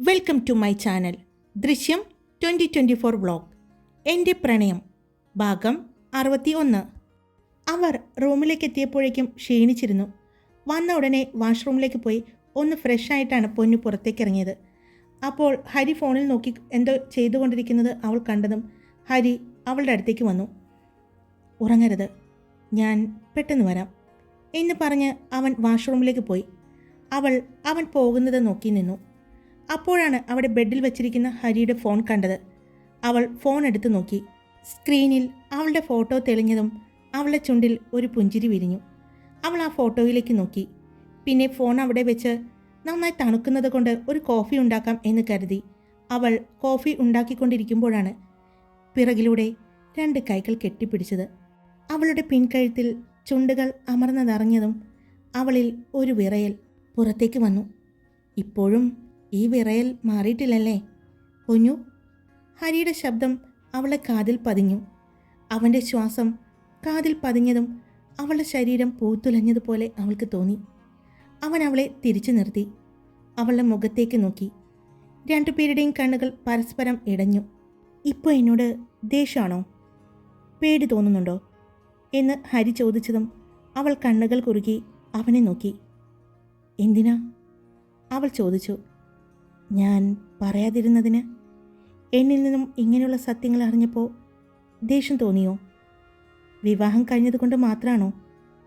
Welcome to my channel. Drishyam twenty twenty four vlog. എന്റെ പ്രണയം. ഭാഗം അറുപത്തി ഒന്ന് അവർ റൂമിലേക്ക് എത്തിയപ്പോഴേക്കും ക്ഷീണിച്ചിരുന്നു. വന്ന ഉടനെ വാഷ്റൂമിലേക്ക് പോയി ഒന്ന് ഫ്രഷ് ആയിട്ടാണ് പൊന്നു പുറത്തേക്ക് ഇറങ്ങിയത്. അപ്പോൾ ഹരി ഫോണിൽ നോക്കി എന്തോ ചെയ്തുകൊണ്ടിരിക്കുന്നത് അവൾ കണ്ടതും ഹരി അവളുടെ അടുത്തേക്ക് വന്നു. ഉറങ്ങരുത്. ഞാൻ പെട്ടെന്ന് വരാം. എന്ന് പറഞ്ഞ് അവൻ വാഷ്റൂമിലേക്ക് പോയി. അവൾ അവൻ പോകുന്നത് നോക്കി നിന്നു. അപ്പോഴാണ് അവിടെ ബെഡിൽ വെച്ചിരിക്കുന്ന ഹരിയുടെ ഫോൺ കണ്ടത്. അവൾ ഫോൺ എടുത്തു നോക്കി. സ്ക്രീനിൽ അവളുടെ ഫോട്ടോ തെളിഞ്ഞതും അവളുടെ ചുണ്ടിൽ ഒരു പുഞ്ചിരി വിരിഞ്ഞു. അവൾ ആ ഫോട്ടോയിലേക്ക് നോക്കി. പിന്നെ ഫോൺ അവിടെ വെച്ച് നന്നായി തണുക്കുന്നത് കൊണ്ട് ഒരു കോഫി ഉണ്ടാക്കാം എന്ന് കരുതി. അവൾ കോഫി ഉണ്ടാക്കിക്കൊണ്ടിരിക്കുമ്പോഴാണ് പിറകിലൂടെ രണ്ട് കൈകൾ കെട്ടിപ്പിടിച്ചത്. അവളുടെ പിൻകഴുത്തിൽ ചുണ്ടുകൾ അമർന്നതറിഞ്ഞതും അവളിൽ ഒരു വിറയൽ പുറത്തേക്ക് വന്നു. ഇപ്പോഴും ഈ വിറയൽ മാറിയിട്ടില്ലല്ലേ? പൊന്നു. ഹരിയുടെ ശബ്ദം അവളെ കാതിൽ പതിഞ്ഞു. അവന്റെ ശ്വാസം കാതിൽ പതിഞ്ഞതും അവളുടെ ശരീരം പൂത്തുലഞ്ഞതുപോലെ അവൾക്ക് തോന്നി. അവൻ അവളെ തിരിച്ചു നിർത്തി. അവളുടെ മുഖത്തേക്ക് നോക്കി. രണ്ടുപേരുടെയും കണ്ണുകൾ പരസ്പരം ഇടഞ്ഞു. ഇപ്പോൾ എന്നോട് ദേഷ്യമാണോ പേടി തോന്നുന്നുണ്ടോ? എന്ന് ഹരി ചോദിച്ചതും അവൾ കണ്ണുകൾ കുറുകി അവനെ നോക്കി. എന്തിനാ? അവൾ ചോദിച്ചു. ഞാൻ പറയാതിരുന്നതിന് എന്നിൽ നിന്നും ഇങ്ങനെയുള്ള സത്യങ്ങൾ അറിഞ്ഞപ്പോൾ ദേഷ്യം തോന്നിയോ? വിവാഹം കഴിഞ്ഞതുകൊണ്ട് മാത്രമാണോ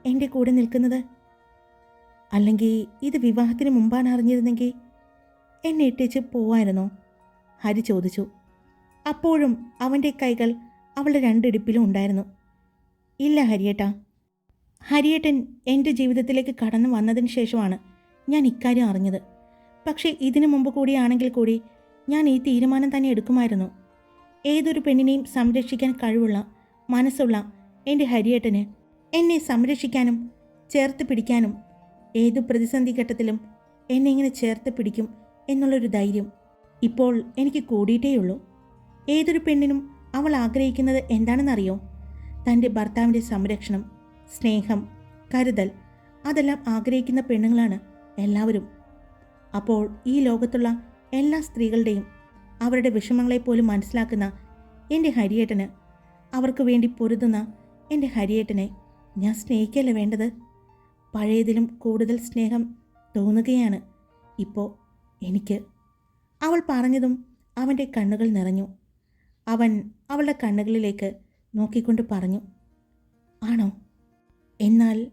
എന്റെ കൂടെ നിൽക്കുന്നത്? അല്ലെങ്കിൽ ഇത് വിവാഹത്തിന് മുമ്പാണ് അറിഞ്ഞിരുന്നെങ്കിൽ എന്നെ ഇട്ടേച്ച് പോവായിരുന്നോ? ഹരി ചോദിച്ചു. അപ്പോഴും അവന്റെ കൈകൾ അവളുടെ രണ്ടിടുപ്പിലും ഉണ്ടായിരുന്നു. ഇല്ല ഹരിയേട്ടാ. ഹരിയേട്ടൻ എന്റെ ജീവിതത്തിലേക്ക് കടന്നു വന്നതിന് ശേഷമാണ് ഞാൻ ഇക്കാര്യം അറിഞ്ഞത്. പക്ഷേ ഇതിനു മുമ്പ് കൂടിയാണെങ്കിൽ കൂടി ഞാൻ ഈ തീരുമാനം തന്നെ എടുക്കുമായിരുന്നു. ഏതൊരു പെണ്ണിനെയും സംരക്ഷിക്കാൻ കഴിവുള്ള മനസ്സുള്ള എന്റെ ഹരിയേട്ടന് എന്നെ സംരക്ഷിക്കാനും ചേർത്ത് പിടിക്കാനും ഏതു പ്രതിസന്ധി ഘട്ടത്തിലും എന്നെ ഇങ്ങനെ ചേർത്ത് പിടിക്കും എന്നുള്ളൊരു ധൈര്യം ഇപ്പോൾ എനിക്ക് കൂടിയിട്ടേയുള്ളൂ. ഏതൊരു പെണ്ണിനും അവൾ ആഗ്രഹിക്കുന്നത് എന്താണെന്നറിയോ? തന്റെ ഭർത്താവിന്റെ സംരക്ഷണം സ്നേഹം കരുതൽ അതെല്ലാം ആഗ്രഹിക്കുന്ന പെണ്ണുങ്ങളാണ് എല്ലാവരും. അപ്പോൾ ഈ ലോകത്തുള്ള എല്ലാ സ്ത്രീകളുടെയും അവരുടെ വിഷമങ്ങളെപ്പോലും മനസ്സിലാക്കുന്ന എന്റെ ഹരിയേട്ടന് അവർക്ക് വേണ്ടി പൊരുതുന്ന എന്റെ ഹരിയേട്ടനെ ഞാൻ സ്നേഹിക്കല്ലേ വേണ്ടത്? പഴയതിലും കൂടുതൽ സ്നേഹം തോന്നുകയാണ് ഇപ്പോൾ എനിക്ക്. അവൾ പറഞ്ഞതും അവന്റെ കണ്ണുകൾ നിറഞ്ഞു. അവൻ അവളുടെ കണ്ണുകളിലേക്ക് നോക്കിക്കൊണ്ട് പറഞ്ഞു ആണോ? എന്നാൽ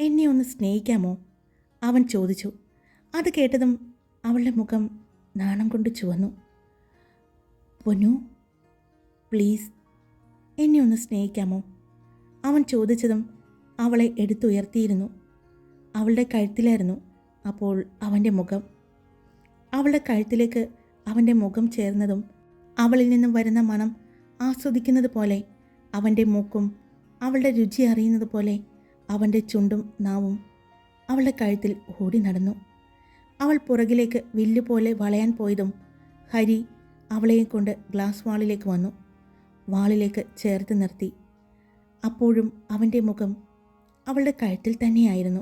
എന്നെ ഒന്ന് സ്നേഹിക്കാമോ? അവൻ ചോദിച്ചു. അത് കേട്ടതും അവളുടെ മുഖം നാണം കൊണ്ട് ചുവന്നു. പൊന്നു പ്ലീസ് എന്നെ ഒന്ന് സ്നേഹിക്കാമോ? അവൻ ചോദിച്ചതും അവളെ എടുത്തുയർത്തിയിരുന്നു. അവളുടെ കഴുത്തിലായിരുന്നു അപ്പോൾ അവന്റെ മുഖം. അവളുടെ കഴുത്തിലേക്ക് അവന്റെ മുഖം ചേർന്നതും അവളിൽ നിന്നും വരുന്ന മണം ആസ്വദിക്കുന്നത് പോലെ അവന്റെ മൂക്കും അവളുടെ രുചി അറിയുന്നത് പോലെ അവന്റെ ചുണ്ടും നാവും അവളുടെ കഴുത്തിൽ ഓടി നടന്നു. അവൾ പുറകിലേക്ക് വില്ലുപോലെ വളയാൻ പോയതും ഹരി അവളെയും കൊണ്ട് ഗ്ലാസ് വാളിലേക്ക് വന്നു. വാളിലേക്ക് ചേർത്ത് നിർത്തി. അപ്പോഴും അവന്റെ മുഖം അവളുടെ കഴുത്തിൽ തന്നെയായിരുന്നു.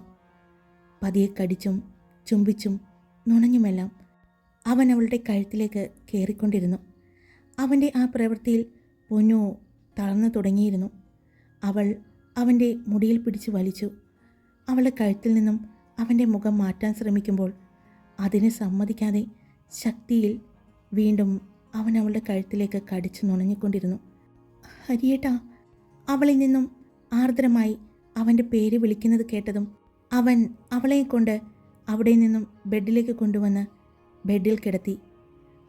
പതിയെ കടിച്ചും ചുംബിച്ചും നുണഞ്ഞുമെല്ലാം അവൻ അവളുടെ കഴുത്തിലേക്ക് കയറിക്കൊണ്ടിരുന്നു അവന്റെ ആ പ്രവൃത്തിയിൽ പൊന്നു തളർന്നു തുടങ്ങിയിരുന്നു. അവൾ അവന്റെ മുടിയിൽ പിടിച്ച് വലിച്ചു. അവളുടെ കഴുത്തിൽ നിന്നും അവന്റെ മുഖം മാറ്റാൻ ശ്രമിക്കുമ്പോൾ അതിനെ സമ്മതിക്കാതെ ശക്തിയിൽ വീണ്ടും അവൻ അവളുടെ കഴുത്തിലേക്ക് കടിച്ചു നുണഞ്ഞിക്കൊണ്ടിരുന്നു ഹരിയേട്ടാ അവളിൽ നിന്നും ആർദ്രമായി അവന്റെ പേര് വിളിക്കുന്നത് കേട്ടതും അവൻ അവളെ കൊണ്ട് അവിടെ നിന്നും ബെഡിലേക്ക് കൊണ്ടുവന്ന് ബെഡിൽ കിടത്തി.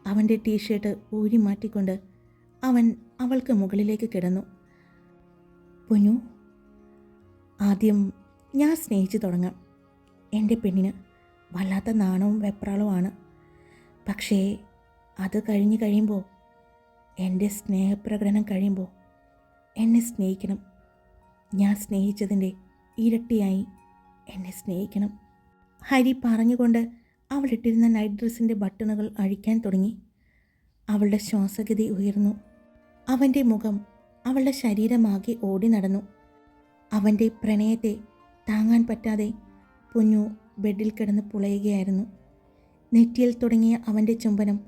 അവന്റെ ടീഷർട്ട് ഊരി മാറ്റിക്കൊണ്ട് അവൻ അവൾക്ക് മുകളിലേക്ക് കിടന്നു. പൊന്നു ആദ്യം ഞാൻ സ്നേഹിച്ചു തുടങ്ങാം. എന്റെ പെണ്ണിന് വല്ലാത്ത നാണവും വെപ്രാളവുമാണ്. പക്ഷേ അത് കഴിഞ്ഞ് കഴിയുമ്പോൾ എന്റെ സ്നേഹപ്രകടനം കഴിയുമ്പോൾ എന്നെ സ്നേഹിക്കണം. ഞാൻ സ്നേഹിച്ചതിന്റെ ഇരട്ടിയായി എന്നെ സ്നേഹിക്കണം. ഹരി പറഞ്ഞുകൊണ്ട് അവൾ ഇട്ടിരുന്ന നൈറ്റ് ഡ്രസ്സിന്റെ ബട്ടണുകൾ അഴിക്കാൻ തുടങ്ങി. അവളുടെ ശ്വാസഗതി ഉയർന്നു. അവന്റെ മുഖം അവളുടെ ശരീരമാകെ ഓടി നടന്നു. അവന്റെ പ്രണയത്തെ താങ്ങാൻ പറ്റാതെ പൊന്നു ബെഡിൽ കിടന്ന് പുളയുകയായിരുന്നു. നെറ്റിയിൽ തുടങ്ങിയ അവന്റെ ചുംബനം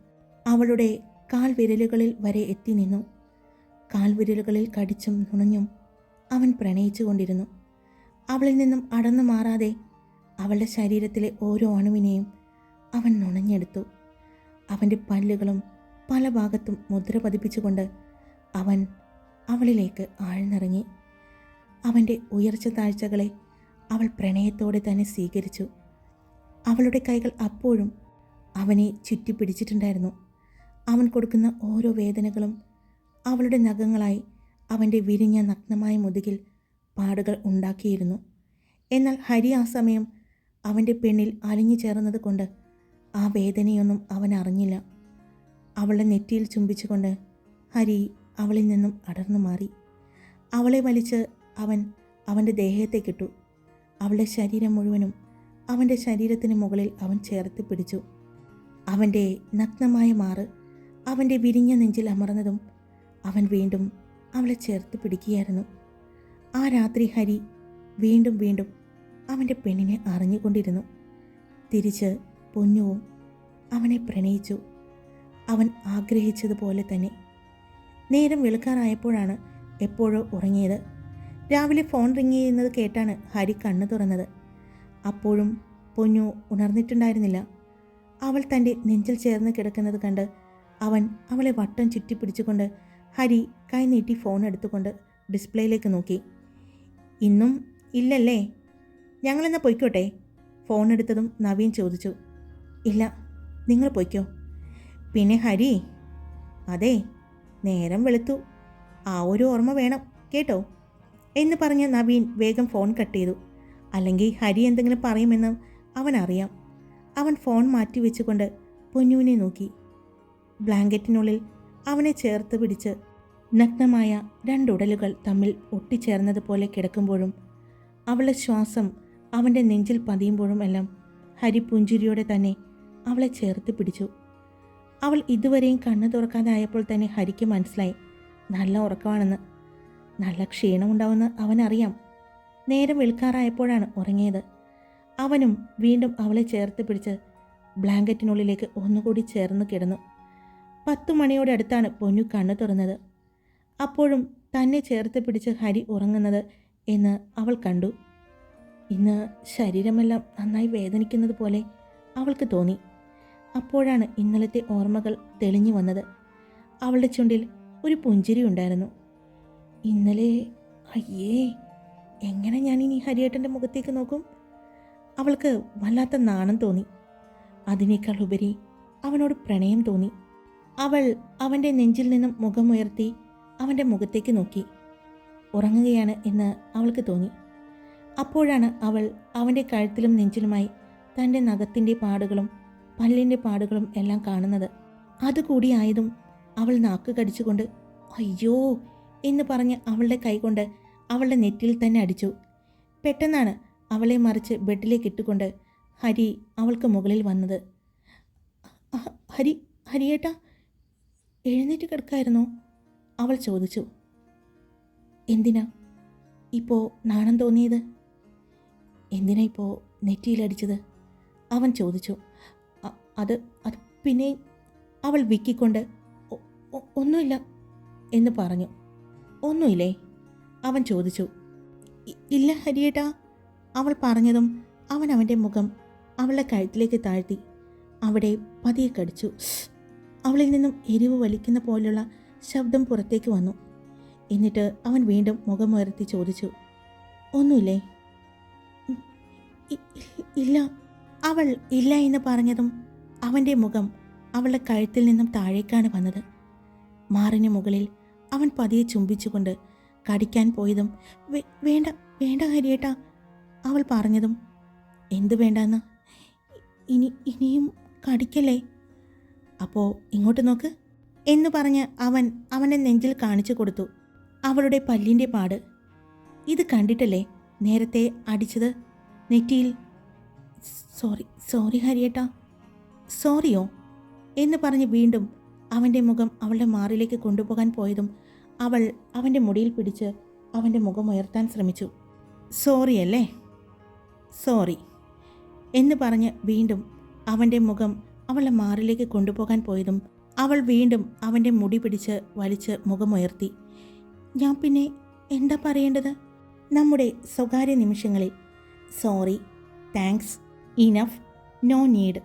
അവളുടെ കാൽവിരലുകളിൽ വരെ എത്തി നിന്നു. കാൽവിരലുകളിൽ കടിച്ചും നുണഞ്ഞും അവൻ പ്രണയിച്ചു കൊണ്ടിരുന്നു അവളിൽ നിന്നും അടന്നു മാറാതെ അവളുടെ ശരീരത്തിലെ ഓരോ അണുവിനെയും അവൻ നുണഞ്ഞെടുത്തു. അവന്റെ പല്ലുകളും പല ഭാഗത്തും മുദ്ര പതിപ്പിച്ചുകൊണ്ട് അവൻ അവളിലേക്ക് ആഴ്ന്നിറങ്ങി. അവന്റെ ഉയർച്ച താഴ്ചകളെ അവൾ പ്രണയത്തോടെ തന്നെ സ്വീകരിച്ചു. അവളുടെ കൈകൾ അപ്പോഴും അവനെ ചുറ്റിപ്പിടിച്ചിട്ടുണ്ടായിരുന്നു അവൻ കൊടുക്കുന്ന ഓരോ വേദനകളും അവളുടെ നഖങ്ങളായി അവന്റെ വിരിഞ്ഞ നഗ്നമായ മുതുകിൽ പാടുകൾ ഉണ്ടാക്കിയിരുന്നു. എന്നാൽ ഹരി ആ സമയം അവന്റെ പെണ്ണിൽ അലിഞ്ഞു ചേർന്നത് കൊണ്ട് ആ വേദനയൊന്നും അവൻ അറിഞ്ഞില്ല. അവളുടെ നെറ്റിയിൽ ചുംബിച്ചുകൊണ്ട് ഹരി അവളിൽ നിന്നും അടർന്നു മാറി. അവളെ വലിച്ച് അവൻ അവന്റെ ദേഹത്തേക്കിട്ടു അവളുടെ ശരീരം മുഴുവനും അവന്റെ ശരീരത്തിന് മുകളിൽ അവൻ ചേർത്ത് പിടിച്ചു. അവന്റെ നഗ്നമായ മാറ് അവന്റെ വിരിഞ്ഞ നെഞ്ചിൽ അമർന്നതും അവൻ വീണ്ടും അവളെ ചേർത്ത് പിടിക്കുകയായിരുന്നു. ആ രാത്രി ഹരി വീണ്ടും വീണ്ടും അവന്റെ പെണ്ണിനെ അറിഞ്ഞുകൊണ്ടിരുന്നു. തിരിച്ച് പൊന്നുവും അവനെ പ്രണയിച്ചു. അവൻ ആഗ്രഹിച്ചതുപോലെ തന്നെ. നേരം വെളുക്കാറായപ്പോഴാണ് എപ്പോഴോ ഉറങ്ങിയത്. രാവിലെ ഫോൺ റിങ് ചെയ്യുന്നത് കേട്ടാണ് ഹരി കണ്ണു തുറന്നത്. അപ്പോഴും പൊന്നു ഉണർന്നിട്ടുണ്ടായിരുന്നില്ല. അവൾ തന്റെ നെഞ്ചിൽ ചേർന്ന് കിടക്കുന്നത് കണ്ട് അവൻ അവളെ വട്ടം ചുറ്റിപ്പിടിച്ചുകൊണ്ട് ഹരി കൈ നീട്ടി ഫോൺ എടുത്തുകൊണ്ട് ഡിസ്പ്ലേയിലേക്ക് നോക്കി. ഇന്നും ഇല്ലല്ലേ? ഞങ്ങളെന്നാ പൊയ്ക്കോട്ടെ? ഫോൺ എടുത്തതും നവീൻ ചോദിച്ചു. ഇല്ല നിങ്ങൾ പൊയ്ക്കോ. പിന്നെ ഹരി? അതെ നേരം വെളുത്തു. ആ ഒരു ഓർമ്മ വേണം കേട്ടോ? എന്ന് പറഞ്ഞ് നവീൻ വേഗം ഫോൺ കട്ട് ചെയ്തു. അല്ലെങ്കിൽ ഹരി എന്തെങ്കിലും പറയുമെന്ന് അവൻ അറിയാം അവൻ ഫോൺ മാറ്റി വെച്ചുകൊണ്ട് പൊന്നുവിനെ നോക്കി. ബ്ലാങ്കറ്റിനുള്ളിൽ അവനെ ചേർത്ത് പിടിച്ച് നഗ്നമായ രണ്ടുടലുകൾ തമ്മിൽ ഒട്ടിച്ചേർന്നതുപോലെ കിടക്കുമ്പോഴും അവളുടെ ശ്വാസം അവന്റെ നെഞ്ചിൽ പതിയുമ്പോഴും എല്ലാം ഹരി പുഞ്ചിരിയോടെ തന്നെ അവളെ ചേർത്ത് പിടിച്ചു. അവൾ ഇതുവരെയും കണ്ണു തുറക്കാതായപ്പോൾ തന്നെ ഹരിക്ക് മനസ്സിലായി നല്ല ഉറക്കമാണെന്ന്. നല്ല ക്ഷീണമുണ്ടാവുമെന്ന് അവനറിയാം. നേരം വെളുക്കാറായപ്പോഴാണ് ഉറങ്ങിയത്. അവനും വീണ്ടും അവളെ ചേർത്ത് പിടിച്ച് ബ്ലാങ്കറ്റിനുള്ളിലേക്ക് ഒന്നുകൂടി ചേർന്ന് കിടന്നു. പത്തു മണിയോടെ അടുത്താണ് പൊന്നു കണ്ണു തുറന്നത്. അപ്പോഴും തന്നെ ചേർത്ത് പിടിച്ച് ഹരി ഉറങ്ങുന്നത് എന്ന് അവൾ കണ്ടു. ഇന്ന് ശരീരമെല്ലാം നന്നായി വേദനിക്കുന്നത് പോലെ അവൾക്ക് തോന്നി. അപ്പോഴാണ് ഇന്നലത്തെ ഓർമ്മകൾ തെളിഞ്ഞു വന്നത്. അവളുടെ ചുണ്ടിൽ ഒരു പുഞ്ചിരി ഉണ്ടായിരുന്നു. ഇന്നലെ അയ്യേ എങ്ങനെ ഞാൻ ഇനി ഹരിയേട്ടന്റെ മുഖത്തേക്ക് നോക്കും? അവൾക്ക് വല്ലാത്ത നാണം തോന്നി. അതിനേക്കാൾ ഉപരി അവനോട് പ്രണയം തോന്നി. അവൾ അവന്റെ നെഞ്ചിൽ നിന്നും മുഖമുയർത്തി അവന്റെ മുഖത്തേക്ക് നോക്കി. ഉറങ്ങുകയാണ് എന്ന് അവൾക്ക് തോന്നി. അപ്പോഴാണ് അവൾ അവന്റെ കഴുത്തിലും നെഞ്ചിലുമായി തന്റെ നഖത്തിന്റെ പാടുകളും പല്ലിന്റെ പാടുകളും എല്ലാം കാണുന്നത്. അതുകൂടിയായതും അവൾ നാക്ക് കടിച്ചുകൊണ്ട് അയ്യോ എന്ന് പറഞ്ഞ് അവളുടെ കൈകൊണ്ട് അവളുടെ നെറ്റിയിൽ തന്നെ അടിച്ചു. പെട്ടെന്നാണ് അവളെ മറിച്ച് ബെഡിലേക്ക് ഇട്ടുകൊണ്ട് ഹരി അവൾക്ക് മുകളിൽ വന്നത്. ഹരി ഹരിയേട്ടാ എഴുന്നേറ്റ് കിടക്കായിരുന്നോ? അവൾ ചോദിച്ചു. എന്തിനാ? ഇപ്പോൾ നാണം തോന്നിയത്? എന്തിനാ ഇപ്പോൾ നെറ്റിയിലടിച്ചത് അവൻ ചോദിച്ചു. അത് അത് പിന്നെ അവൾ വിക്കിക്കൊണ്ട് "ഒ- ഒ- ഒന്നുമില്ല എന്ന് പറഞ്ഞു. ഒന്നുമില്ലേ? അവൻ ചോദിച്ചു ഇല്ല ഹരിയേട്ടാ. അവൾ പറഞ്ഞതും അവൻ അവന്റെ മുഖം അവളുടെ കഴുത്തിലേക്ക് താഴ്ത്തി അവിടെ പതിയെ കടിച്ചു. അവളിൽ നിന്നും എരിവ് വലിക്കുന്ന പോലുള്ള ശബ്ദം പുറത്തേക്ക് വന്നു. എന്നിട്ട് അവൻ വീണ്ടും മുഖമുയർത്തി ചോദിച്ചു ഒന്നുമില്ലേ? "ഉം, ഇ- ഇ- ഇല്ല. അവൾ ഇല്ല എന്ന് പറഞ്ഞതും അവന്റെ മുഖം അവളുടെ കഴുത്തിൽ നിന്നും താഴേക്കാണ് വന്നത്. മാറിന് മുകളിൽ അവൻ പതിയെ ചുംബിച്ചുകൊണ്ട് കടിക്കാൻ പോയതും വേണ്ട വേണ്ട ഹരിയേട്ടാ അവൾ പറഞ്ഞതും. എന്ത് വേണ്ടെന്ന്? ഇനി ഇനിയും കടിക്കല്ലേ? അപ്പോൾ ഇങ്ങോട്ട് നോക്ക്. എന്ന് പറഞ്ഞ് അവൻ അവന്റെ നെഞ്ചിൽ കാണിച്ചു കൊടുത്തു. അവളുടെ പല്ലിന്റെ പാട്. ഇത് കണ്ടിട്ടല്ലേ നേരത്തെ അടിച്ചത്? നെറ്റിയിൽ സോറി സോറി ഹരിയേട്ടാ സോറിയോ? എന്ന് പറഞ്ഞ് വീണ്ടും അവന്റെ മുഖം അവളുടെ മാറിലേക്ക് കൊണ്ടുപോകാൻ പോയതും അവൾ അവന്റെ മുടിയിൽ പിടിച്ച് അവന്റെ മുഖം ഉയർത്താൻ ശ്രമിച്ചു. സോറി അല്ലേ? സോറി എന്ന് പറഞ്ഞ് വീണ്ടും അവന്റെ മുഖം അവളെ മാറിലേക്ക് കൊണ്ടുപോകാൻ പോയതും അവൾ വീണ്ടും അവന്റെ മുടി പിടിച്ച് വലിച്ച് മുഖമുയർത്തി ഞാൻ പിന്നെ എന്താ പറയേണ്ടത്? നമ്മുടെ സ്വകാര്യ നിമിഷങ്ങളിൽ sorry thanks enough no need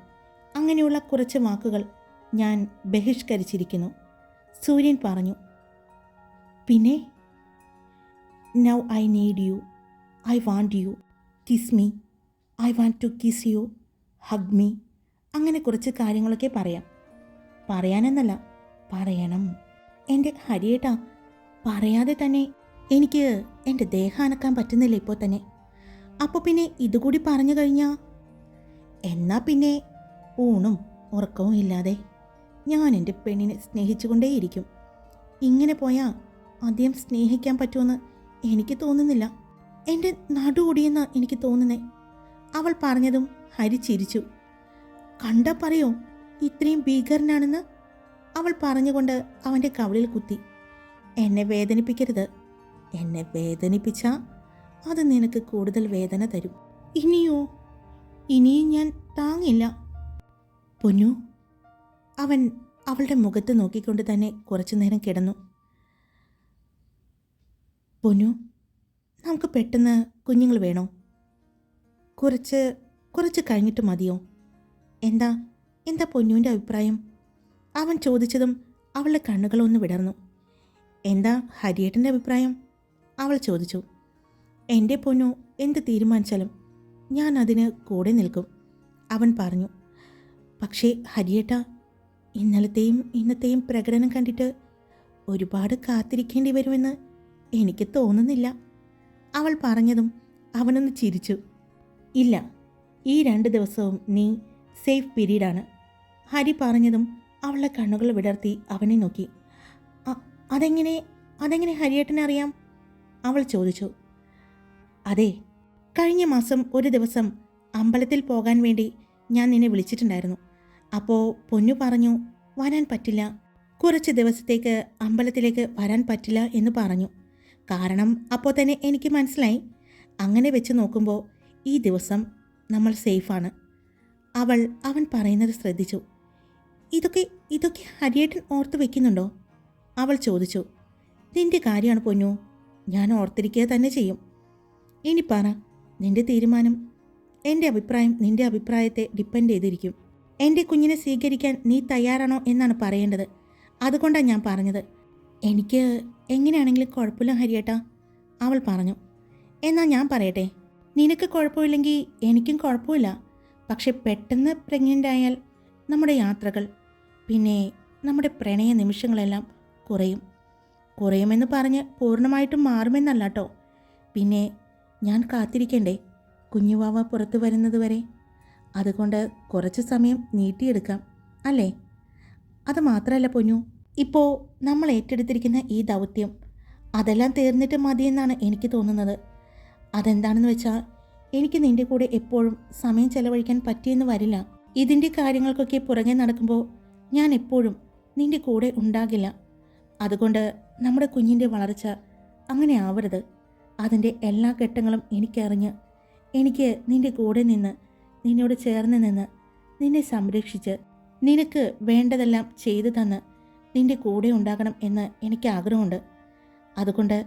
അങ്ങനെയുള്ള കുറച്ച് വാക്കുകൾ ഞാൻ ബഹിഷ്കരിച്ചിരിക്കുന്നു. സൂര്യൻ പറഞ്ഞു പിന്നെ now I need you I want you kiss me I want to kiss you hug me അങ്ങനെ കുറച്ച് കാര്യങ്ങളൊക്കെ പറയാം. പറയാനെന്നല്ല പറയണം. എന്റെ ഹരിയേട്ടാ പറയാതെ തന്നെ എനിക്ക് എന്റെ ദേഹം അനക്കാൻ പറ്റുന്നില്ല ഇപ്പോൾ തന്നെ. അപ്പോൾ പിന്നെ ഇതുകൂടി പറഞ്ഞു കഴിഞ്ഞാൽ എന്നാൽ പിന്നെ ഊണും ഉറക്കവും ഇല്ലാതെ ഞാൻ എന്റെ പെണ്ണിനെ സ്നേഹിച്ചുകൊണ്ടേയിരിക്കും. ഇങ്ങനെ പോയാൽ അധികം സ്നേഹിക്കാൻ പറ്റുമെന്ന് എനിക്ക് തോന്നുന്നില്ല. എന്റെ നടുകൂടിയെന്നാ എനിക്ക് തോന്നുന്നേ. അവൾ പറഞ്ഞതും ഹരി ചിരിച്ചു. കണ്ട പറയോ ഇത്രയും ഭീകരനാണെന്ന്? അവൾ പറഞ്ഞുകൊണ്ട് അവന്റെ കവളിൽ കുത്തി. എന്നെ വേദനിപ്പിക്കരുത്. എന്നെ വേദനിപ്പിച്ച അത് നിനക്ക് കൂടുതൽ വേദന തരും. ഇനിയോ? ഇനിയും ഞാൻ താങ്ങില്ല. പൊന്നു. അവൻ അവളുടെ മുഖത്ത് നോക്കിക്കൊണ്ട് തന്നെ കുറച്ചു നേരം കിടന്നു. പൊന്നു നമുക്ക് പെട്ടെന്ന് കുഞ്ഞുങ്ങൾ വേണോ? കുറച്ച് കുറച്ച് കഴിഞ്ഞിട്ട് മതിയോ? എന്താ എന്താ പൊന്നുവിന്റെ അഭിപ്രായം? അവൻ ചോദിച്ചതും അവളുടെ കണ്ണുകളൊന്ന് വിടർന്നു. എന്താ ഹരിയേട്ടന്റെ അഭിപ്രായം? അവൾ ചോദിച്ചു. എന്റെ പൊന്നു എന്ത് തീരുമാനിച്ചാലും ഞാൻ അതിന് കൂടെ നിൽക്കും അവൻ പറഞ്ഞു. പക്ഷേ ഹരിയേട്ട ഇന്നലത്തെയും ഇന്നത്തെയും പ്രകടനം കണ്ടിട്ട് ഒരുപാട് കാത്തിരിക്കേണ്ടി വരുമെന്ന് എനിക്ക് തോന്നുന്നില്ല. അവൾ പറഞ്ഞതും അവനൊന്ന് ചിരിച്ചു. ഇല്ല ഈ രണ്ട് ദിവസവും നീ സേഫ് പീരീഡാണ്. ഹരി പറഞ്ഞതും അവളുടെ കണ്ണുകൾ വിടർത്തി അവനെ നോക്കി. "അ- അതെങ്ങനെ അതെങ്ങനെ ഹരിയേട്ടനെ അറിയാം? അവൾ ചോദിച്ചു. അതെ കഴിഞ്ഞ മാസം ഒരു ദിവസം അമ്പലത്തിൽ പോകാൻ വേണ്ടി ഞാൻ നിന്നെ വിളിച്ചിട്ടുണ്ടായിരുന്നു. അപ്പോൾ പൊന്നു പറഞ്ഞു വരാൻ പറ്റില്ല. കുറച്ച് ദിവസത്തേക്ക് അമ്പലത്തിലേക്ക് വരാൻ പറ്റില്ല എന്ന് പറഞ്ഞു. കാരണം അപ്പോൾ തന്നെ എനിക്ക് മനസ്സിലായി. അങ്ങനെ വെച്ച് നോക്കുമ്പോൾ ഈ ദിവസം നമ്മൾ സേഫാണ്. അവൾ അവൻ പറയുന്നത് ശ്രദ്ധിച്ചു. ഇതൊക്കെ ഇതൊക്കെ ഹരിയേട്ടൻ ഓർത്ത് വെക്കുന്നുണ്ടോ? അവൾ ചോദിച്ചു. നിന്റെ കാര്യമാണ് പൊന്നു. ഞാൻ ഓർത്തിരിക്കുക തന്നെ ചെയ്യും. ഇനി പറ നിന്റെ തീരുമാനം. എന്റെ അഭിപ്രായം നിന്റെ അഭിപ്രായത്തെ ഡിപ്പെൻഡ് ചെയ്തിരിക്കും. എന്റെ കുഞ്ഞിനെ സ്വീകരിക്കാൻ നീ തയ്യാറാണോ എന്നാണ് പറയേണ്ടത്. അതുകൊണ്ടാണ് ഞാൻ പറഞ്ഞത്. എനിക്ക് എങ്ങനെയാണെങ്കിലും കുഴപ്പമില്ല ഹരിയേട്ടാ. അവൾ പറഞ്ഞു. എന്നാൽ ഞാൻ പറയട്ടെ. നിനക്ക് കുഴപ്പമില്ലെങ്കിൽ എനിക്കും കുഴപ്പമില്ല. പക്ഷെ പെട്ടെന്ന് പ്രഗ്നന്റ് ആയാൽ നമ്മുടെ യാത്രകൾ പിന്നെ നമ്മുടെ പ്രണയ നിമിഷങ്ങളെല്ലാം കുറയും. കുറയുമെന്ന് പറഞ്ഞ് പൂർണമായിട്ടും മാറുമെന്നല്ല കേട്ടോ പിന്നെ ഞാൻ കാത്തിരിക്കണ്ടേ? കുഞ്ഞുവാവ പുറത്തു വരുന്നത് വരെ. അതുകൊണ്ട് കുറച്ച് സമയം നീട്ടിയെടുക്കാം അല്ലേ? അത് മാത്രമല്ല പൊന്നു. ഇപ്പോൾ നമ്മൾ ഏറ്റെടുത്തിരിക്കുന്ന ഈ ദൗത്യം അതെല്ലാം തീർന്നിട്ട് മതിയെന്നാണ് എനിക്ക് തോന്നുന്നത്. അതെന്താണെന്ന് വെച്ചാൽ എനിക്ക് നിന്റെ കൂടെ എപ്പോഴും സമയം ചെലവഴിക്കാൻ പറ്റിയെന്ന് വരില്ല. ഇതിന്റെ കാര്യങ്ങൾക്കൊക്കെ പുറകെ നടക്കുമ്പോൾ ഞാൻ എപ്പോഴും നിന്റെ കൂടെ ഉണ്ടാകില്ല. അതുകൊണ്ട് നമ്മുടെ കുഞ്ഞിന്റെ വളർച്ച അങ്ങനെ ആവരുത്. അതിന്റെ എല്ലാ ഘട്ടങ്ങളും എനിക്കറിഞ്ഞ് എനിക്ക് നിന്റെ കൂടെ നിന്ന് നിന്നോട് ചേർന്ന് നിന്ന് നിന്നെ സംരക്ഷിച്ച് നിനക്ക് വേണ്ടതെല്ലാം ചെയ്തു തന്ന് നിന്റെ കൂടെ ഉണ്ടാകണം എന്ന് എനിക്ക് ആഗ്രഹമുണ്ട്. അതുകൊണ്ട്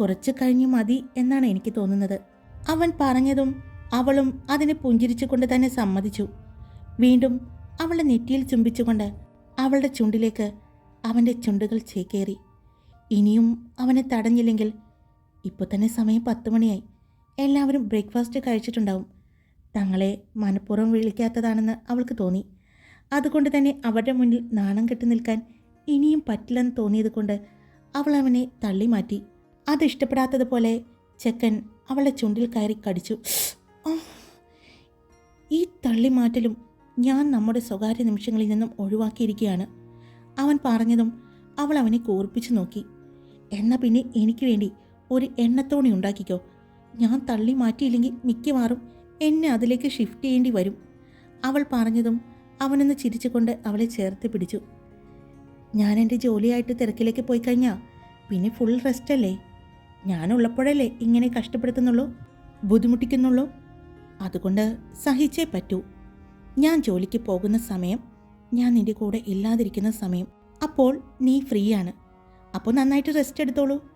കുറച്ച് കഴിഞ്ഞ് മതി എന്നാണ് എനിക്ക് തോന്നുന്നത്. അവൻ പറഞ്ഞതും അവളും അതിനെ പുഞ്ചിരിച്ചുകൊണ്ട് തന്നെ സമ്മതിച്ചു. വീണ്ടും അവളുടെ നെറ്റിയിൽ ചുംബിച്ചുകൊണ്ട് അവളുടെ ചുണ്ടിലേക്ക് അവന്റെ ചുണ്ടുകൾ ചേക്കേറി. ഇനിയും അവനെ തടഞ്ഞില്ലെങ്കിൽ ഇപ്പോൾ തന്നെ സമയം പത്ത് മണിയായി. എല്ലാവരും ബ്രേക്ക്ഫാസ്റ്റ് കഴിച്ചിട്ടുണ്ടാവും. തങ്ങളെ മനഃപൂർവം വിളിക്കാത്തതാണെന്ന് അവൾക്ക് തോന്നി. അതുകൊണ്ട് തന്നെ അവരുടെ മുന്നിൽ നാണം കെട്ടി നിൽക്കാൻ ഇനിയും പറ്റില്ലെന്ന് തോന്നിയതുകൊണ്ട് അവൾ അവനെ തള്ളി മാറ്റി. അത് ഇഷ്ടപ്പെടാത്തതുപോലെ ചെക്കൻ അവളെ ചുണ്ടിൽ കയറി കടിച്ചു. ഈ തള്ളിമാറ്റലും ഞാൻ നമ്മുടെ സ്വകാര്യ നിമിഷങ്ങളിൽ നിന്നും ഒഴിവാക്കിയിരിക്കുകയാണ്. അവൻ പറഞ്ഞതും അവൾ അവനെ കൂർപ്പിച്ചു നോക്കി. എന്നാൽ പിന്നെ എനിക്ക് വേണ്ടി ഒരു എണ്ണത്തോണി ഉണ്ടാക്കിക്കോ. ഞാൻ തള്ളി മാറ്റിയില്ലെങ്കിൽ മിക്കവാറും എന്നെ അതിലേക്ക് ഷിഫ്റ്റ് ചെയ്യേണ്ടി വരും. അവൾ പറഞ്ഞതും അവനൊന്ന് ചിരിച്ചുകൊണ്ട് അവളെ ചേർത്ത് പിടിച്ചു. ഞാൻ എന്റെ ജോലിയായിട്ട് തിരക്കിലേക്ക് പോയി കഴിഞ്ഞാൽ പിന്നെ ഫുൾ റെസ്റ്റ് അല്ലേ? ഞാനുള്ളപ്പോഴല്ലേ ഇങ്ങനെ കഷ്ടപ്പെടുത്തുന്നുള്ളൂ ബുദ്ധിമുട്ടിക്കുന്നുള്ളൂ? അതുകൊണ്ട് സഹിച്ചേ പറ്റൂ. ഞാൻ ജോലിക്ക് പോകുന്ന സമയം ഞാൻ നിന്റെ കൂടെ ഇല്ലാതിരിക്കുന്ന സമയം അപ്പോൾ നീ ഫ്രീ ആണ് അപ്പോൾ നന്നായിട്ട് റെസ്റ്റ് എടുത്തോളൂ.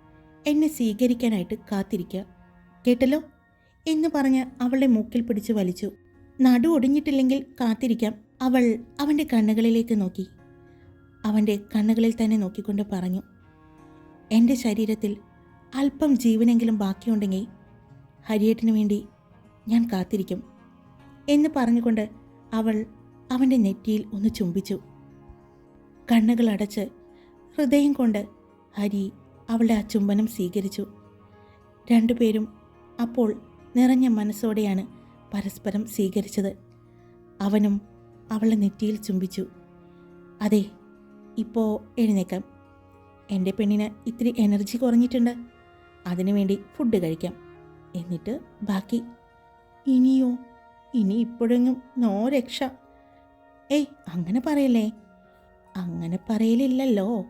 എന്നെ സ്വീകരിക്കാനായിട്ട് കാത്തിരിക്കുക കേട്ടല്ലോ? എന്ന് പറഞ്ഞ് അവളുടെ മൂക്കിൽ പിടിച്ച് വലിച്ചു. നടു ഒടിഞ്ഞിട്ടില്ലെങ്കിൽ കാത്തിരിക്കാം. അവൾ അവന്റെ കണ്ണുകളിലേക്ക് നോക്കി. അവന്റെ കണ്ണുകളിൽ തന്നെ നോക്കിക്കൊണ്ട് പറഞ്ഞു എന്റെ ശരീരത്തിൽ അല്പം ജീവനെങ്കിലും ബാക്കിയുണ്ടെങ്കിൽ ഹരിയേട്ടിനു വേണ്ടി ഞാൻ കാത്തിരിക്കും എന്ന് പറഞ്ഞുകൊണ്ട് അവൾ അവന്റെ നെറ്റിയിൽ ഒന്ന് ചുംബിച്ചു. കണ്ണുകൾ അടച്ച് ഹൃദയം കൊണ്ട് ഹരി അവളുടെ ആ ചുംബനം സ്വീകരിച്ചു. രണ്ടുപേരും അപ്പോൾ നിറഞ്ഞ മനസ്സോടെയാണ് പരസ്പരം സ്വീകരിച്ചത്. അവനും അവളെ നെറ്റിയിൽ ചുംബിച്ചു. അതെ ഇപ്പോൾ എഴുന്നേക്കാം. എന്റെ പെണ്ണിന് ഇത്തിരി എനർജി കുറഞ്ഞിട്ടുണ്ട്. അതിനുവേണ്ടി ഫുഡ് കഴിക്കാം. എന്നിട്ട് ബാക്കി. ഇനിയോ? ഇനി ഇപ്പോഴെങ്ങും നോ രക്ഷ. ഏയ് അങ്ങനെ പറയല്ലേ? അങ്ങനെ പറയലില്ലല്ലോ.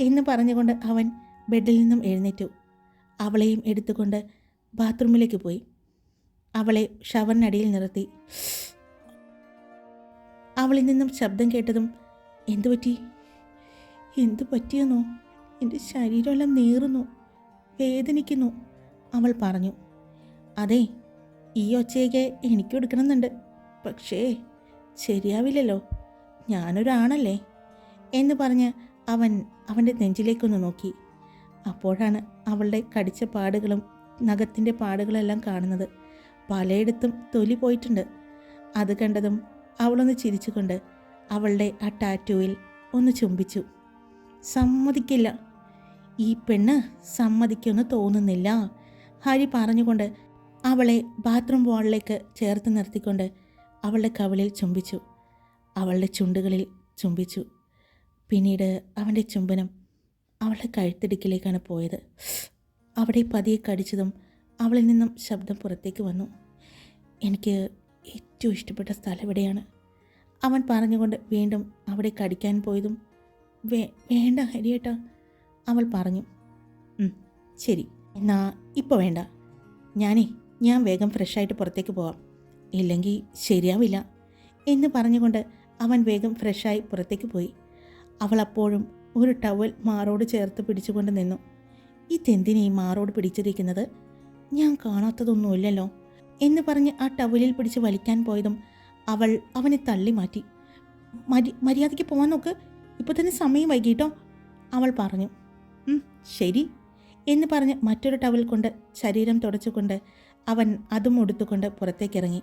എന്ന് പറഞ്ഞുകൊണ്ട് അവൻ ബെഡിൽ നിന്നും എഴുന്നേറ്റു. അവളെയും എടുത്തുകൊണ്ട് ബാത്റൂമിലേക്ക് പോയി. അവളെ ഷവറിനടിയിൽ നിർത്തി. അവളിൽ നിന്നും ശബ്ദം കേട്ടതും എന്തു പറ്റി എന്തു പറ്റിയെന്നോ? എന്റെ ശരീരമെല്ലാം നീറുന്നു വേദനിക്കുന്നു അവൾ പറഞ്ഞു. അതെ ഈ ഒച്ചയൊക്കെ എനിക്ക് എടുക്കണമെന്നുണ്ട്. പക്ഷേ ശരിയാവില്ലല്ലോ. ഞാനൊരാണല്ലേ? എന്ന് പറഞ്ഞ് അവൻ അവന്റെ നെഞ്ചിലേക്കൊന്ന് നോക്കി. അപ്പോഴാണ് അവളുടെ കടിച്ച പാടുകളും നഖത്തിന്റെ പാടുകളെല്ലാം കാണുന്നത്. പലയിടത്തും തൊലി പോയിട്ടുണ്ട്. അത് കണ്ടതും അവളൊന്ന് ചിരിച്ചുകൊണ്ട് അവളുടെ ആ ടാറ്റുവിൽ ഒന്ന് ചുംബിച്ചു. സമ്മതിക്കില്ല. ഈ പെണ്ണ് സമ്മതിക്കുമെന്ന് തോന്നുന്നില്ല. ഹരി പറഞ്ഞുകൊണ്ട് അവളെ ബാത്റൂം വാളിലേക്ക് ചേർത്ത് നിർത്തിക്കൊണ്ട് അവളുടെ കവിളിൽ ചുംബിച്ചു. അവളുടെ ചുണ്ടുകളിൽ ചുംബിച്ചു. പിന്നീട് അവന്റെ ചുംബനം അവളുടെ കഴുത്തിടുക്കിലേക്കാണ് പോയത്. അവിടെ പതിയെ കടിച്ചതും അവളിൽ നിന്നും ശബ്ദം പുറത്തേക്ക് വന്നു. എനിക്ക് ഏറ്റവും ഇഷ്ടപ്പെട്ട സ്ഥലം എവിടെയാണ് അവൻ പറഞ്ഞുകൊണ്ട് വീണ്ടും അവിടെ കടിക്കാൻ പോയതും വേ വേണ്ട ഹരിയേട്ടാ. അവൾ പറഞ്ഞു. "ഉം, ശരി. എന്നാ ഇപ്പോൾ വേണ്ട. ഞാനേ ഞാൻ വേഗം ഫ്രഷായിട്ട് പുറത്തേക്ക് പോവാം. ഇല്ലെങ്കിൽ ശരിയാവില്ല. എന്ന് പറഞ്ഞുകൊണ്ട് അവൻ വേഗം ഫ്രഷായി പുറത്തേക്ക് പോയി. അവൾ അപ്പോഴും ഒരു ടവൽ മാറോട് ചേർത്ത് പിടിച്ചുകൊണ്ട് നിന്നു. ഇതെന്തിനെ ഈ മാറോട് പിടിച്ചിരിക്കുന്നത്? ഞാൻ കാണാത്തതൊന്നുമില്ലല്ലോ. എന്ന് പറഞ്ഞ് ആ ടവലിൽ പിടിച്ച് വലിക്കാൻ പോയതും അവൾ അവനെ തള്ളി മാറ്റി. മരി മര്യാദയ്ക്ക് പോകാൻ നോക്ക്. ഇപ്പോൾ തന്നെ സമയം വൈകിട്ടോ? അവൾ പറഞ്ഞു. "ഉം, ശരി. എന്ന് പറഞ്ഞ് മറ്റൊരു ടവൽ കൊണ്ട് ശരീരം തുടച്ചുകൊണ്ട് അവൻ അതും ഉടുത്തുകൊണ്ട് പുറത്തേക്കിറങ്ങി.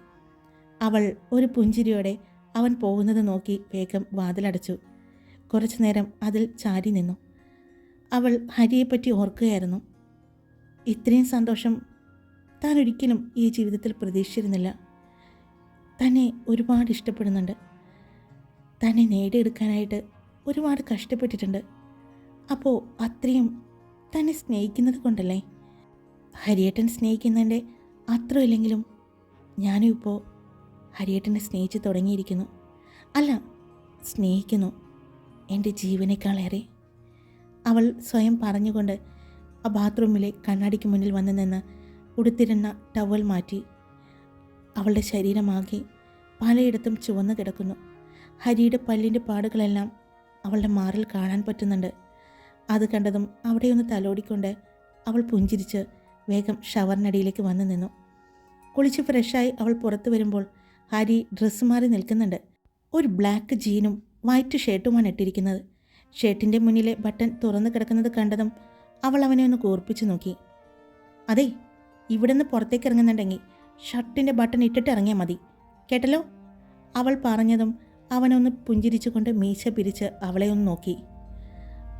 അവൾ ഒരു പുഞ്ചിരിയോടെ അവൻ പോകുന്നത് നോക്കി വേഗം വാതിലടച്ചു. കുറച്ചു നേരം അതിൽ ചാരി നിന്നു. അവൾ ഹരിയെപ്പറ്റി ഓർക്കുകയായിരുന്നു. ഇത്രയും സന്തോഷം താൻ ഒരിക്കലും ഈ ജീവിതത്തിൽ പ്രതീക്ഷിച്ചിരുന്നില്ല. തന്നെ ഒരുപാട് ഇഷ്ടപ്പെടുന്നുണ്ട്. തന്നെ നേടിയെടുക്കാനായിട്ട് ഒരുപാട് കഷ്ടപ്പെട്ടിട്ടുണ്ട്. അപ്പോൾ അത്രയും തന്നെ സ്നേഹിക്കുന്നത് കൊണ്ടല്ലേ? ഹരിയേട്ടൻ സ്നേഹിക്കുന്നതിന്റെ അത്ര ഇല്ലെങ്കിലും ഞാനും ഇപ്പോൾ ഹരിയേട്ടനെ സ്നേഹിച്ച് തുടങ്ങിയിരിക്കുന്നു. അല്ല സ്നേഹിക്കുന്നു. എന്റെ ജീവനേക്കാളേറെ. അവൾ സ്വയം പറഞ്ഞുകൊണ്ട് ആ ബാത്റൂമിലെ കണ്ണാടിക്ക് മുന്നിൽ വന്നു നിന്ന് ഉടുത്തിരുന്ന ടവൽ മാറ്റി അവളുടെ ശരീരമാകെ പലയിടത്തും ചുവന്നു കിടക്കുന്നു. ഹരിയുടെ പല്ലിന്റെ പാടുകളെല്ലാം അവളുടെ മാറിൽ കാണാൻ പറ്റുന്നുണ്ട്. അത് കണ്ടതും അവിടെയൊന്ന് തലോടിക്കൊണ്ട് അവൾ പുഞ്ചിരിച്ച് വേഗം ഷവറിനടിയിലേക്ക് വന്നു നിന്നു. കുളിച്ച് ഫ്രഷായി അവൾ പുറത്തു വരുമ്പോൾ ഹരി ഡ്രസ്സ് മാറി നിൽക്കുന്നുണ്ട്. ഒരു ബ്ലാക്ക് ജീനും വൈറ്റ് ഷർട്ടുമാണ് ഇട്ടിരിക്കുന്നത്. ഷർട്ടിന്റെ മുന്നിലെ ബട്ടൺ തുറന്നു കിടക്കുന്നത് കണ്ടതും അവൾ അവനെ ഒന്ന് കൂർപ്പിച്ചു നോക്കി. അതെ ഇവിടുന്ന് പുറത്തേക്ക് ഇറങ്ങുന്നുണ്ടെങ്കിൽ ഷർട്ടിന്റെ ബട്ടൺ ഇട്ടിട്ട് ഇറങ്ങിയാൽ മതി. കേട്ടല്ലോ? അവൾ പറഞ്ഞതും അവനൊന്ന് പുഞ്ചിരിച്ചുകൊണ്ട് മീശ പിരിച്ച് അവളെ ഒന്ന് നോക്കി.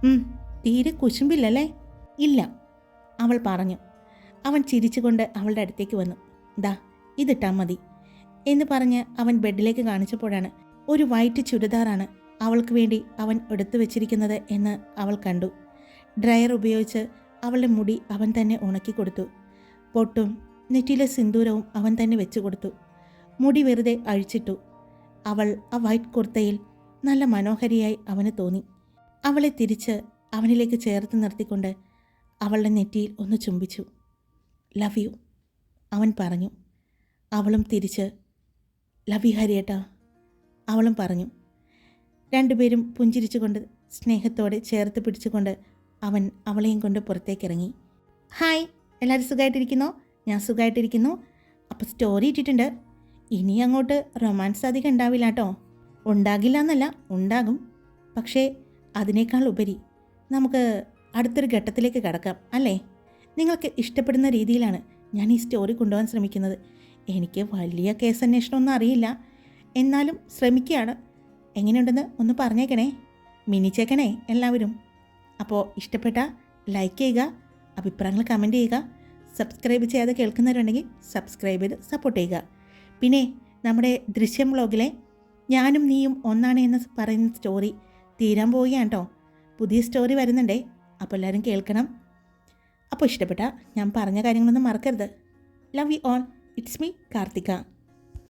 "ഉം, തീരെ കുശുമ്പില്ലല്ലേ? ഇല്ല അവൾ പറഞ്ഞു. അവൻ ചിരിച്ചുകൊണ്ട് അവളുടെ അടുത്തേക്ക് വന്നു. ദാ ഇതിട്ടാൽ മതി എന്ന് പറഞ്ഞ് അവൻ ബെഡിലേക്ക് കാണിച്ചപ്പോഴാണ് ഒരു വൈറ്റ് ചുരിദാറാണ് അവൾക്ക് വേണ്ടി അവൻ എടുത്തു വെച്ചിരിക്കുന്നത് എന്ന് അവൾ കണ്ടു. ഡ്രയർ ഉപയോഗിച്ച് അവളുടെ മുടി അവൻ തന്നെ ഉണക്കി കൊടുത്തു. പൊട്ടും നെറ്റിലെ സിന്ദൂരവും അവൻ തന്നെ വെച്ചു കൊടുത്തു. മുടി വെറുതെ അഴിച്ചിട്ടു. അവൾ ആ വൈറ്റ് കുർത്തയിൽ നല്ല മനോഹരിയായി അവന് തോന്നി. അവളെ തിരിച്ച് അവനിലേക്ക് ചേർത്ത് നിർത്തിക്കൊണ്ട് അവളുടെ നെറ്റിയിൽ ഒന്ന് ചുംബിച്ചു. ലവ് യു അവൻ പറഞ്ഞു. അവളും തിരിച്ച് ലവ് യു ഹരിയേട്ടാ അവളും പറഞ്ഞു. രണ്ടുപേരും പുഞ്ചിരിച്ചുകൊണ്ട് സ്നേഹത്തോടെ ചേർത്ത് പിടിച്ചുകൊണ്ട് അവൻ അവളെയും കൊണ്ട് പുറത്തേക്കിറങ്ങി. ഹായ് എല്ലാവരും സുഖമായിട്ടിരിക്കുന്നോ ഞാൻ സുഖമായിട്ടിരിക്കുന്നു അപ്പോൾ സ്റ്റോറി ഇട്ടിട്ടുണ്ട്. ഇനി അങ്ങോട്ട് റൊമാൻസ് അധികം ഉണ്ടാവില്ല കേട്ടോ. ഉണ്ടാകില്ല എന്നല്ല ഉണ്ടാകും. പക്ഷേ അതിനേക്കാൾ ഉപരി നമുക്ക് അടുത്തൊരു ഘട്ടത്തിലേക്ക് കടക്കാം അല്ലേ? നിങ്ങൾക്ക് ഇഷ്ടപ്പെടുന്ന രീതിയിലാണ് ഞാൻ ഈ സ്റ്റോറി കൊണ്ടുപോകാൻ ശ്രമിക്കുന്നത്. എനിക്ക് വലിയ കേസ് അന്വേഷണമൊന്നും അറിയില്ല. എന്നാലും ശ്രമിക്കുകയാണ്. എങ്ങനെയുണ്ടെന്ന് ഒന്ന് പറഞ്ഞേക്കണേ. മിനിച്ചേക്കണേ എല്ലാവരും. അപ്പോൾ ഇഷ്ടപ്പെട്ട ലൈക്ക് ചെയ്യുക അഭിപ്രായങ്ങൾ കമന്റ് ചെയ്യുക സബ്സ്ക്രൈബ് ചെയ്യാതെ കേൾക്കുന്നവരുണ്ടെങ്കിൽ സബ്സ്ക്രൈബ് ചെയ്ത് സപ്പോർട്ട് ചെയ്യുക. പിന്നെ നമ്മുടെ ദൃശ്യം വ്ളോഗിലെ ഞാനും നീയും ഒന്നാണ് എന്ന് പറയുന്ന സ്റ്റോറി തീരാൻ പോവുകയാണ് കേട്ടോ പുതിയ സ്റ്റോറി വരുന്നുണ്ടേ അപ്പോൾ എല്ലാവരും കേൾക്കണം. അപ്പോൾ ഇഷ്ടപ്പെട്ട ഞാൻ പറഞ്ഞ കാര്യങ്ങളൊന്നും മറക്കരുത്. Love you all it's me Karthika.